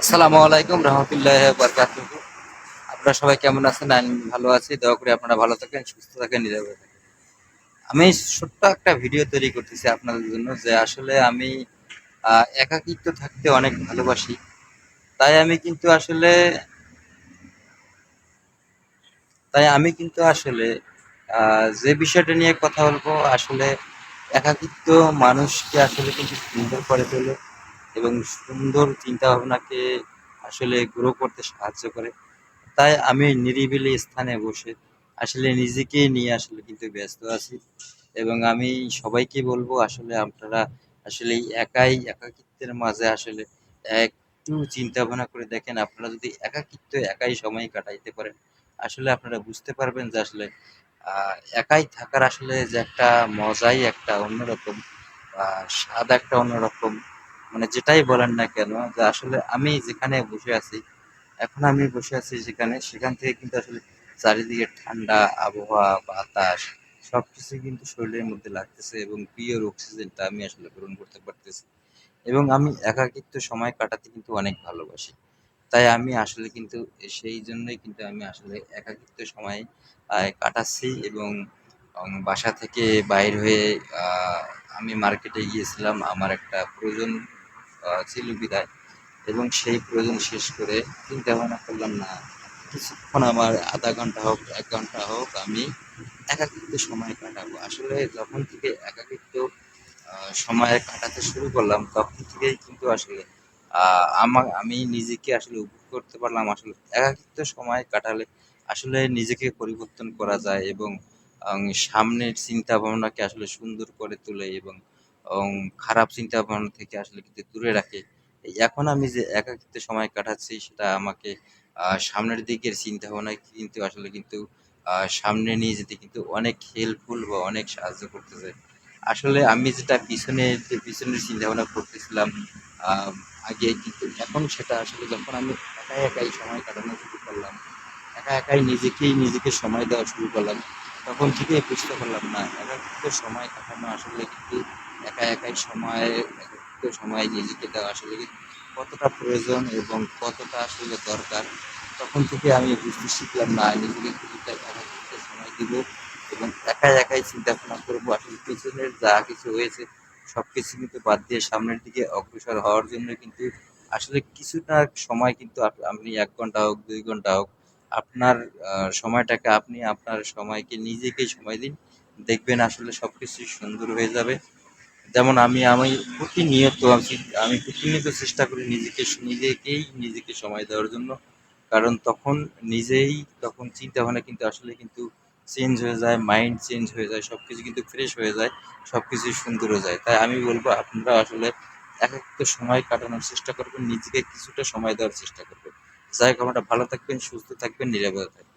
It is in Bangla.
আসসালামু আলাইকুম রহমতুল্লাহ বরকাত আপনারা সবাই কেমন আছেন? আমি ভালো আছি। দয়া করে আপনারা ভালো থাকেন, সুস্থ থাকেন, নিরাপদে থাকেন। আমি ছোট্ট একটা ভিডিও তৈরি করতেছি আপনাদের জন্য যে আসলে আমি একাকিত্ব থাকতে অনেক ভালোবাসি। তাই আমি কিন্তু আসলে, তাই আমি কিন্তু আসলে যে বিষয়টা নিয়ে কথা বলব, আসলে একাকিত্ব মানুষকে আসলে কিন্তু সুন্দর করে তোলে। এবং সুন্দর চিন্তা ভাবনাকে আসলে গ্রো করতে সাহায্য করে। তাই আমি নিরিবিলি স্থানে বসে আসলে নিজেকে নিয়ে আসলে কিন্তু ব্যস্ত আছি এবং আমি সবাইকে বলব আসলে আপনারা আসলে একাই একাকিত্বের মাঝে আসলে একটু চিন্তা ভাবনা করে দেখেন, আপনারা যদি একাকিত্ব একাই সময় কাটাইতে পারেন, আসলে আপনারা বুঝতে পারবেন যে আসলে একাই থাকার আসলে যে একটা মজাই একটা অন্যরকম স্বাদ একটা অন্যরকম। মানে যেটাই বলেন না কেন, যে আসলে আমি যেখানে বসে আছি, এখন আমি বসে আছি যেখানে, সেখান থেকে কিন্তু আসলে চারিদিকে ঠান্ডা, আবহাওয়া, বাতাস সব সবকিছু কিন্তু শরীরের মধ্যে লাগতেছে এবং পিওর অক্সিজেনটা আমি আসলে গ্রহণ করতে পারতেছি। এবং আমি একাকিত্ব সময় কাটাতে কিন্তু অনেক ভালোবাসি। তাই আমি আসলে কিন্তু সেই জন্যই কিন্তু আমি আসলে একাকিত্ব সময় কাটাচ্ছি এবং বাসা থেকে বাইর হয়ে আমি মার্কেটে গিয়েছিলাম। আমার একটা প্রয়োজন ছিল বিদায়। এবং সেই প্রয়োজন শেষ করে চিন্তা ভাবনা করলাম, না, কিছুক্ষণ আমার আধা ঘণ্টা হোক, এক ঘণ্টা হোক, আমি একাকিত্ব সময় কাটাবো। আসলে যখন থেকে একাকিত্ব সময় কাটাতে শুরু করলাম, তখন থেকেই কিন্তু আসলে আমার আমি নিজেকে আসলে উপভোগ করতে পারলাম। আসলে একাকিত্ব সময় কাটালে আসলে নিজেকে পরিবর্তন করা যায় এবং সামনের চিন্তা ভাবনাকে আসলে সুন্দর করে তোলে এবং উম, খারাপ চিন্তা ভাবনা থেকে আসলে কিন্তু দূরে রাখে। এখন আমি যে একাকিত্ব সময় কাটাচ্ছি সেটা আমাকে সামনের দিকের চিন্তা ভাবনায় কিন্তু আসলে কিন্তু সামনে নিয়ে যেতে কিন্তু অনেক হেল্পফুল বা অনেক সাহায্য করতেছে। আসলে আমি যেটা পিছনে পিছনের চিন্তা ভাবনা করতেছিলাম আগে কিন্তু এখন সেটা আসলে যখন আমি একাই একাই সময় কাটানো শুরু করলাম একা একাই নিজেকেই নিজেকে সময় দেওয়া শুরু করলাম তখন থেকেই বুঝতে পারলাম না একাকিত্ব সময় কাটানো আসলে কিন্তু একা একাই সময় সময় নিজেকে দেওয়া আসলে কতটা প্রয়োজন এবং কতটা আসলে দরকার, তখন থেকে আমি বুঝতে শিখলাম, না, নিজেকে কিছুটা সময় দিব এবং একাই একাই চিন্তা ভাবনা করব আসলে পিছনের যা কিছু হয়েছে সব কিছু কিন্তু বাদ দিয়ে সামনের দিকে অগ্রসর হওয়ার জন্য কিন্তু আসলে কিছুটা সময় কিন্তু আপনি এক ঘণ্টা হোক, দুই ঘণ্টা হোক, আপনার সময়টাকে আপনি আপনার সময়কে নিজেকেই সময় দিন, দেখবেন আসলে সবকিছু সুন্দর হয়ে যাবে। যেমন আমি আমি প্রতিনিয়ত, আমি আমি প্রতিনিয়ত চেষ্টা করি নিজেকে নিজেকেই, নিজেকে সময় দেওয়ার জন্য। কারণ তখন নিজেই, তখন চিন্তা ভাবনা কিন্তু আসলে কিন্তু চেঞ্জ হয়ে যায় মাইন্ড চেঞ্জ হয়ে যায় সব কিছু কিন্তু ফ্রেশ হয়ে যায় সব কিছুই সুন্দর হয়ে যায়। তাই আমি বলব, আপনারা আসলে এক একটা সময় কাটানোর চেষ্টা করবেন, নিজেকে কিছুটা সময় দেওয়ার চেষ্টা করবেন। যাই হোক আপনারা ভালো থাকবেন, সুস্থ থাকবেন, নিরাপদে থাকবেন।